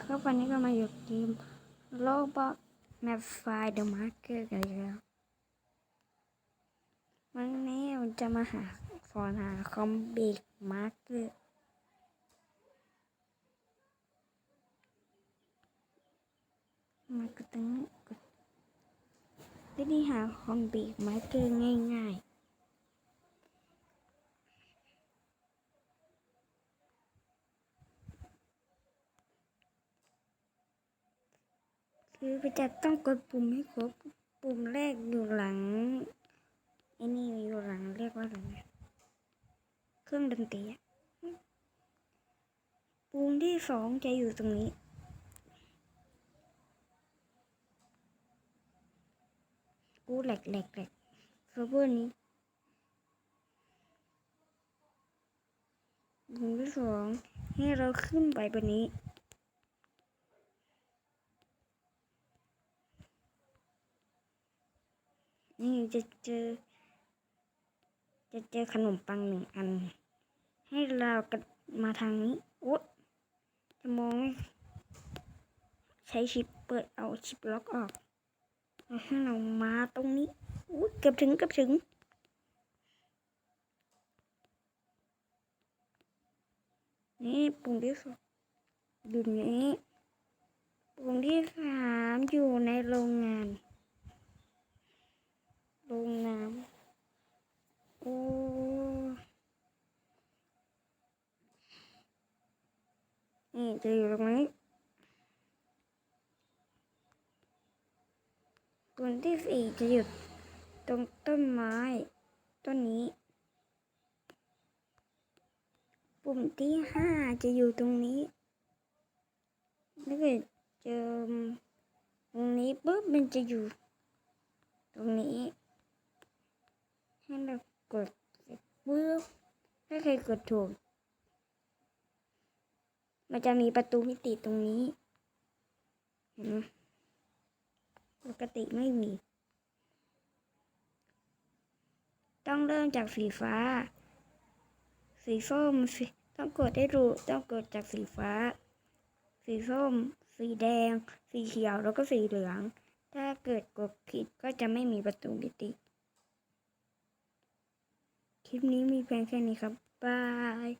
ครับวันนี้ก็มาอยู่ทีมโลบอกแมปไฟเดอะมาร์เกอร์กันอีกแล้ววันนี้เราจะมาหาฟอนหาคอมบิกมาร์เกอร์มากดตรงนี้กดวิธีหาคอมบิกมาร์เกอร์ง่ายๆ คือจะต้องกดปุ่มให้ครบ ปุ่มแรกอยู่หลังไอ้นี่อยู่หลังเรียกว่าอะไรนะเครื่องดนตรีอะปุ่มที่สองจะอยู่ตรงนี้กูแหลกแหลกแหลกเซิร์ฟเวอร์นี้ปุ่มที่สองให้เราขึ้นไปบนนี้ นี่จะเจอ จะเจอขนมปังหนึ่งอัน ให้เรากมาทางนี้โอ๊จะมองใช้ชิปเปิดเอาชิปล็อกออกให้เรามาตรงนี้อุ๊ยเกือบถึงเกือบถึงนี่ปุ่มที่สองอยู่นี้ปุ่มที่สามอยู่ในโรงงาน โรงน้ำโอ้ นี่จะอยู่ตรงนี้ปุ่มที่สี่จะอยู่ตรงต้นไม้ ต้นนี้ ปุ่มที่ห้าจะอยู่ตรงนี้ถ้าเกิดเจอตรงนี้ปุ๊บมันจะอยู่ตรงนี้ ให้เรากดปุ๊บถ้าใครกดถูก มันจะมีประตูมิติตรงนี้เห็นไหมปกติไม่มี ต้องเริ่มจากสีฟ้า สีส้มสต้องกดได้รู้ต้องกดจากสีฟ้า สีส้ม สีแดง สีเขียวแล้วก็สีเหลือง ถ้าเกิดกดผิดก็จะไม่มีประตูมิติ คลิปนี้มีเพียงแค่นี้ครับ บาย